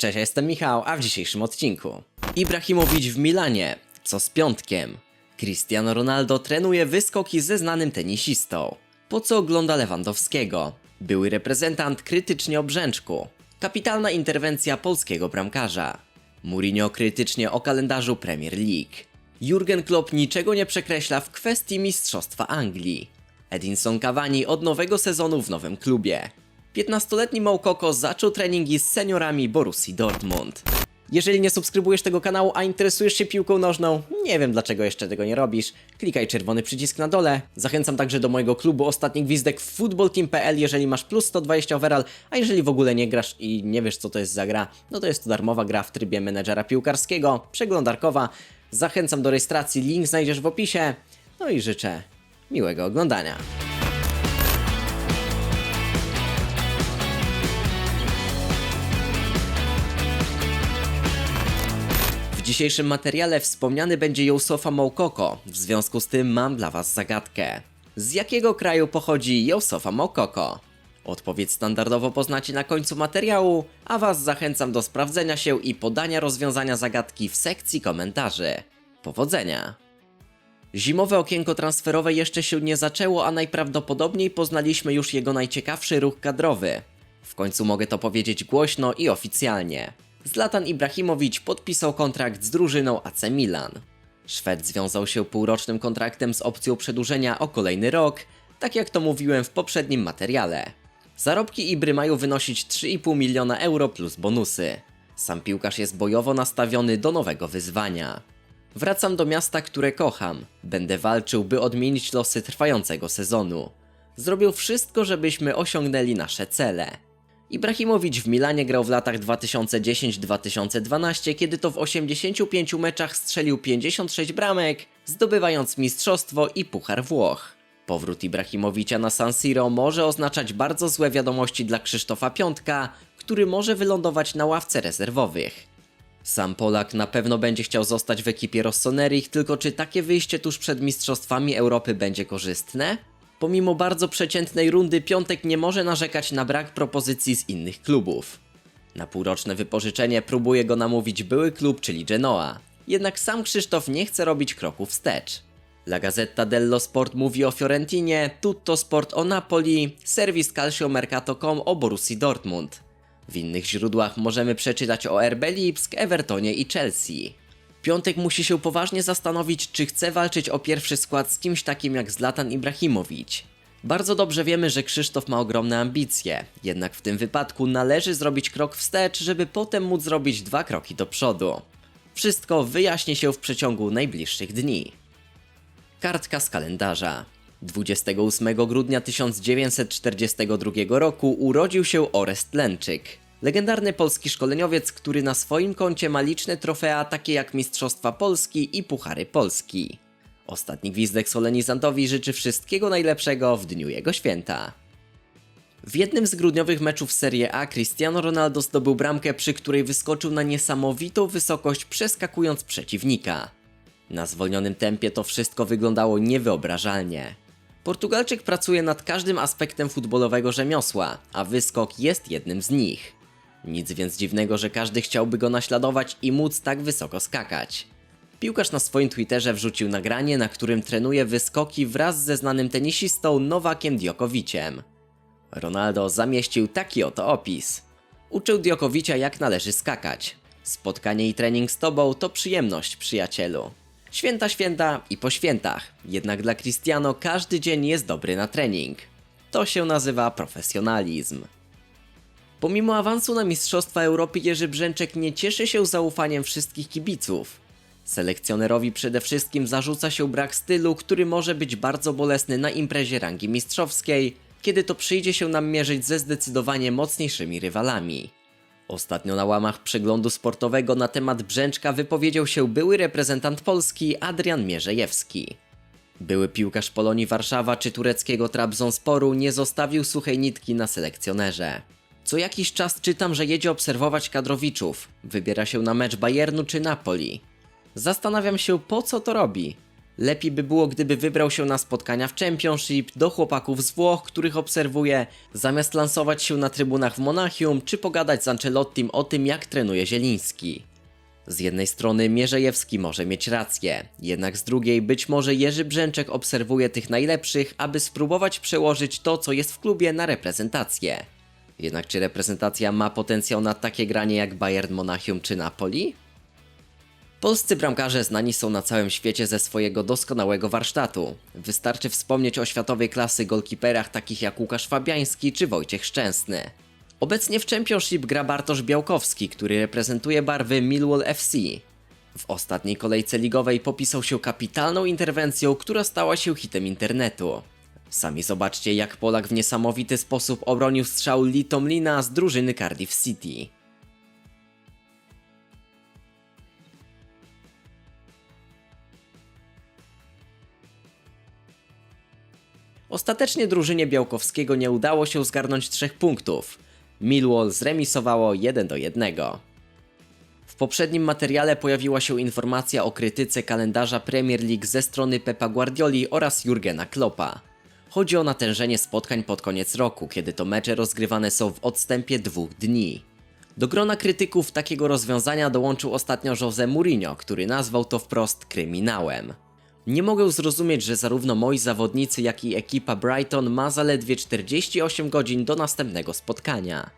Cześć, ja jestem Michał, a w dzisiejszym odcinku Ibrahimowicz w Milanie, co z piątkiem? Cristiano Ronaldo trenuje wyskoki ze znanym tenisistą. Po co ogląda Lewandowskiego? Były reprezentant krytycznie o brzęczku. Kapitalna interwencja polskiego bramkarza. Mourinho krytycznie o kalendarzu Premier League. Jurgen Klopp niczego nie przekreśla w kwestii Mistrzostwa Anglii. Edinson Cavani od nowego sezonu w nowym klubie. 15-letni Moukoko zaczął treningi z seniorami Borussii Dortmund. Jeżeli nie subskrybujesz tego kanału, a interesujesz się piłką nożną, nie wiem dlaczego jeszcze tego nie robisz, klikaj czerwony przycisk na dole. Zachęcam także do mojego klubu Ostatni Gwizdek footballteam.pl, jeżeli masz plus 120 overall, a jeżeli w ogóle nie grasz i nie wiesz co to jest za gra, no to jest to darmowa gra w trybie menedżera piłkarskiego, przeglądarkowa. Zachęcam do rejestracji, link znajdziesz w opisie. No i życzę miłego oglądania. Dzisiejszym materiale wspomniany będzie Yousofa Moukoko, w związku z tym mam dla Was zagadkę. Z jakiego kraju pochodzi Yousofa Moukoko? Odpowiedź standardowo poznacie na końcu materiału, a Was zachęcam do sprawdzenia się i podania rozwiązania zagadki w sekcji komentarzy. Powodzenia! Zimowe okienko transferowe jeszcze się nie zaczęło, a najprawdopodobniej poznaliśmy już jego najciekawszy ruch kadrowy. W końcu mogę to powiedzieć głośno i oficjalnie. Zlatan Ibrahimowicz podpisał kontrakt z drużyną AC Milan. Szwed związał się półrocznym kontraktem z opcją przedłużenia o kolejny rok, tak jak to mówiłem w poprzednim materiale. Zarobki Ibry mają wynosić 3,5 miliona euro plus bonusy. Sam piłkarz jest bojowo nastawiony do nowego wyzwania. Wracam do miasta, które kocham. Będę walczył, by odmienić losy trwającego sezonu. Zrobił wszystko, żebyśmy osiągnęli nasze cele. Ibrahimowicz w Milanie grał w latach 2010-2012, kiedy to w 85 meczach strzelił 56 bramek, zdobywając mistrzostwo i puchar Włoch. Powrót Ibrahimowicza na San Siro może oznaczać bardzo złe wiadomości dla Krzysztofa Piątka, który może wylądować na ławce rezerwowych. Sam Polak na pewno będzie chciał zostać w ekipie Rossoneri, tylko czy takie wyjście tuż przed Mistrzostwami Europy będzie korzystne? Pomimo bardzo przeciętnej rundy, Piątek nie może narzekać na brak propozycji z innych klubów. Na półroczne wypożyczenie próbuje go namówić były klub, czyli Genoa. Jednak sam Krzysztof nie chce robić kroku wstecz. La Gazzetta dello Sport mówi o Fiorentinie, Tutto Sport o Napoli, serwis calciomercato.com o Borussii Dortmund. W innych źródłach możemy przeczytać o RB Lipsk, Evertonie i Chelsea. Piątek musi się poważnie zastanowić, czy chce walczyć o pierwszy skład z kimś takim jak Zlatan Ibrahimowicz. Bardzo dobrze wiemy, że Krzysztof ma ogromne ambicje, jednak w tym wypadku należy zrobić krok wstecz, żeby potem móc zrobić dwa kroki do przodu. Wszystko wyjaśni się w przeciągu najbliższych dni. Kartka z kalendarza. 28 grudnia 1942 roku urodził się Orest Lęczyk. Legendarny polski szkoleniowiec, który na swoim koncie ma liczne trofea takie jak Mistrzostwa Polski i Puchary Polski. Ostatni gwizdek solenizantowi życzy wszystkiego najlepszego w dniu jego święta. W jednym z grudniowych meczów Serie A Cristiano Ronaldo zdobył bramkę, przy której wyskoczył na niesamowitą wysokość przeskakując przeciwnika. Na zwolnionym tempie to wszystko wyglądało niewyobrażalnie. Portugalczyk pracuje nad każdym aspektem futbolowego rzemiosła, a wyskok jest jednym z nich. Nic więc dziwnego, że każdy chciałby go naśladować i móc tak wysoko skakać. Piłkarz na swoim Twitterze wrzucił nagranie, na którym trenuje wyskoki wraz ze znanym tenisistą Nowakiem Diokowiciem. Ronaldo zamieścił taki oto opis. Uczył Diokowicza jak należy skakać. Spotkanie i trening z tobą to przyjemność, przyjacielu. Święta, święta i po świętach. Jednak dla Cristiano każdy dzień jest dobry na trening. To się nazywa profesjonalizm. Pomimo awansu na Mistrzostwa Europy Jerzy Brzęczek nie cieszy się zaufaniem wszystkich kibiców. Selekcjonerowi przede wszystkim zarzuca się brak stylu, który może być bardzo bolesny na imprezie rangi mistrzowskiej, kiedy to przyjdzie się nam mierzyć ze zdecydowanie mocniejszymi rywalami. Ostatnio na łamach przeglądu sportowego na temat Brzęczka wypowiedział się były reprezentant Polski Adrian Mierzejewski. Były piłkarz Polonii Warszawa czy tureckiego Trabzonsporu nie zostawił suchej nitki na selekcjonerze. Co jakiś czas czytam, że jedzie obserwować kadrowiczów, wybiera się na mecz Bayernu czy Napoli. Zastanawiam się po co to robi. Lepiej by było, gdyby wybrał się na spotkania w Championship do chłopaków z Włoch, których obserwuje, zamiast lansować się na trybunach w Monachium, czy pogadać z Ancelottim o tym, jak trenuje Zieliński. Z jednej strony Mierzejewski może mieć rację, jednak z drugiej być może Jerzy Brzęczek obserwuje tych najlepszych, aby spróbować przełożyć to, co jest w klubie na reprezentację. Jednak czy reprezentacja ma potencjał na takie granie jak Bayern Monachium czy Napoli? Polscy bramkarze znani są na całym świecie ze swojego doskonałego warsztatu. Wystarczy wspomnieć o światowej klasy golkiperach takich jak Łukasz Fabiański czy Wojciech Szczęsny. Obecnie w Championship gra Bartosz Białkowski, który reprezentuje barwy Millwall FC. W ostatniej kolejce ligowej popisał się kapitalną interwencją, która stała się hitem internetu. Sami zobaczcie, jak Polak w niesamowity sposób obronił strzał Lee Tomlina z drużyny Cardiff City. Ostatecznie drużynie Białkowskiego nie udało się zgarnąć trzech punktów. Millwall zremisowało 1 do 1. W poprzednim materiale pojawiła się informacja o krytyce kalendarza Premier League ze strony Pepa Guardioli oraz Jurgena Kloppa. Chodzi o natężenie spotkań pod koniec roku, kiedy to mecze rozgrywane są w odstępie dwóch dni. Do grona krytyków takiego rozwiązania dołączył ostatnio Jose Mourinho, który nazwał to wprost kryminałem. Nie mogę zrozumieć, że zarówno moi zawodnicy, jak i ekipa Brighton ma zaledwie 48 godzin do następnego spotkania.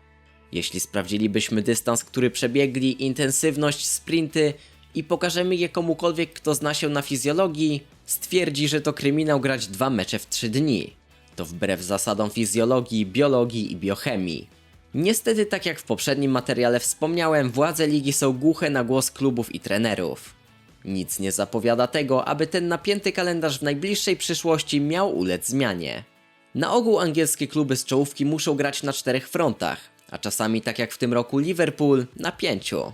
Jeśli sprawdzilibyśmy dystans, który przebiegli, intensywność, sprinty i pokażemy je komukolwiek, kto zna się na fizjologii, stwierdzi, że to kryminał grać dwa mecze w trzy dni. To wbrew zasadom fizjologii, biologii i biochemii. Niestety, tak jak w poprzednim materiale wspomniałem, władze ligi są głuche na głos klubów i trenerów. Nic nie zapowiada tego, aby ten napięty kalendarz w najbliższej przyszłości miał ulec zmianie. Na ogół angielskie kluby z czołówki muszą grać na czterech frontach, a czasami tak jak w tym roku Liverpool na pięciu.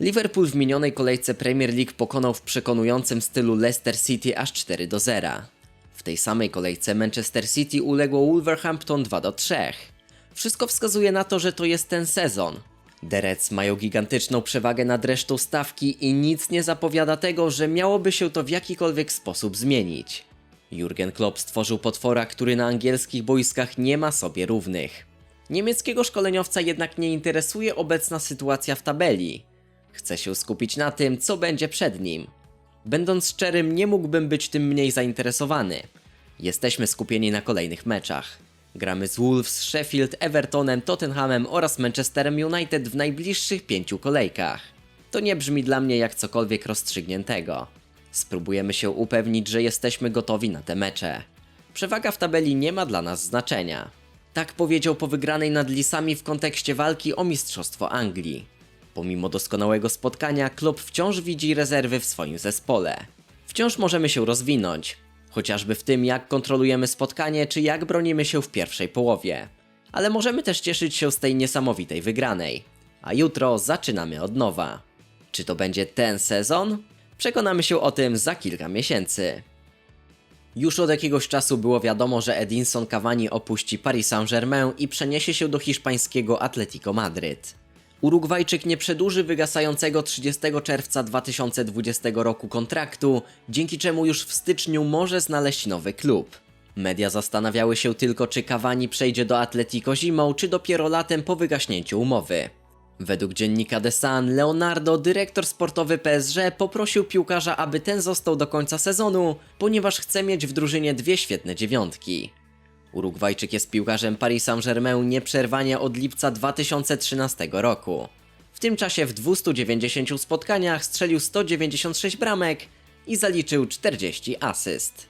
Liverpool w minionej kolejce Premier League pokonał w przekonującym stylu Leicester City aż 4 do 0. W tej samej kolejce Manchester City uległo Wolverhampton 2 do 3. Wszystko wskazuje na to, że to jest ten sezon. The Reds mają gigantyczną przewagę nad resztą stawki i nic nie zapowiada tego, że miałoby się to w jakikolwiek sposób zmienić. Jurgen Klopp stworzył potwora, który na angielskich boiskach nie ma sobie równych. Niemieckiego szkoleniowca jednak nie interesuje obecna sytuacja w tabeli. Chce się skupić na tym, co będzie przed nim. Będąc szczerym, nie mógłbym być tym mniej zainteresowany. Jesteśmy skupieni na kolejnych meczach. Gramy z Wolves, Sheffield, Evertonem, Tottenhamem oraz Manchesterem United w najbliższych pięciu kolejkach. To nie brzmi dla mnie jak cokolwiek rozstrzygniętego. Spróbujemy się upewnić, że jesteśmy gotowi na te mecze. Przewaga w tabeli nie ma dla nas znaczenia. Tak powiedział po wygranej nad Lisami w kontekście walki o Mistrzostwo Anglii. Pomimo doskonałego spotkania, klub wciąż widzi rezerwy w swoim zespole. Wciąż możemy się rozwinąć, chociażby w tym, jak kontrolujemy spotkanie, czy jak bronimy się w pierwszej połowie. Ale możemy też cieszyć się z tej niesamowitej wygranej. A jutro zaczynamy od nowa. Czy to będzie ten sezon? Przekonamy się o tym za kilka miesięcy. Już od jakiegoś czasu było wiadomo, że Edinson Cavani opuści Paris Saint-Germain i przeniesie się do hiszpańskiego Atletico Madryt. Urugwajczyk nie przedłuży wygasającego 30 czerwca 2020 roku kontraktu, dzięki czemu już w styczniu może znaleźć nowy klub. Media zastanawiały się tylko, czy Cavani przejdzie do Atletico zimą, czy dopiero latem po wygaśnięciu umowy. Według dziennika The Sun, Leonardo, dyrektor sportowy PSG, poprosił piłkarza, aby ten został do końca sezonu, ponieważ chce mieć w drużynie dwie świetne dziewiątki. Urugwajczyk jest piłkarzem Paris Saint-Germain nieprzerwanie od lipca 2013 roku. W tym czasie w 290 spotkaniach strzelił 196 bramek i zaliczył 40 asyst.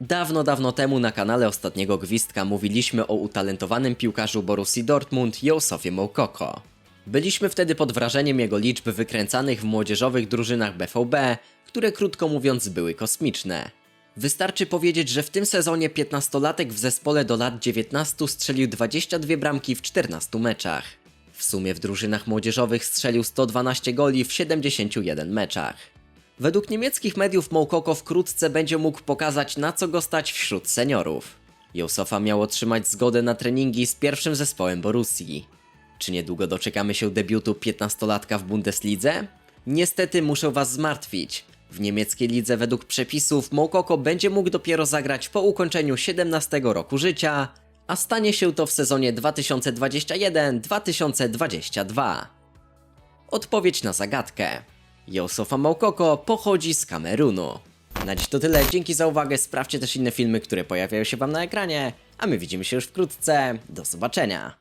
Dawno, dawno temu na kanale Ostatniego Gwizdka mówiliśmy o utalentowanym piłkarzu Borussii Dortmund Józefie Moukoko. Byliśmy wtedy pod wrażeniem jego liczb wykręcanych w młodzieżowych drużynach BVB, które krótko mówiąc były kosmiczne. Wystarczy powiedzieć, że w tym sezonie 15-latek w zespole do lat 19 strzelił 22 bramki w 14 meczach. W sumie w drużynach młodzieżowych strzelił 112 goli w 71 meczach. Według niemieckich mediów Moukoko wkrótce będzie mógł pokazać na co go stać wśród seniorów. Józefa miał otrzymać zgodę na treningi z pierwszym zespołem Borussii. Czy niedługo doczekamy się debiutu 15-latka w Bundeslidze? Niestety muszę was zmartwić. W niemieckiej lidze według przepisów Moukoko będzie mógł dopiero zagrać po ukończeniu 17 roku życia, a stanie się to w sezonie 2021-2022. Odpowiedź na zagadkę. Josofa Moukoko pochodzi z Kamerunu. Na dziś to tyle, dzięki za uwagę, sprawdźcie też inne filmy, które pojawiają się Wam na ekranie, a my widzimy się już wkrótce. Do zobaczenia!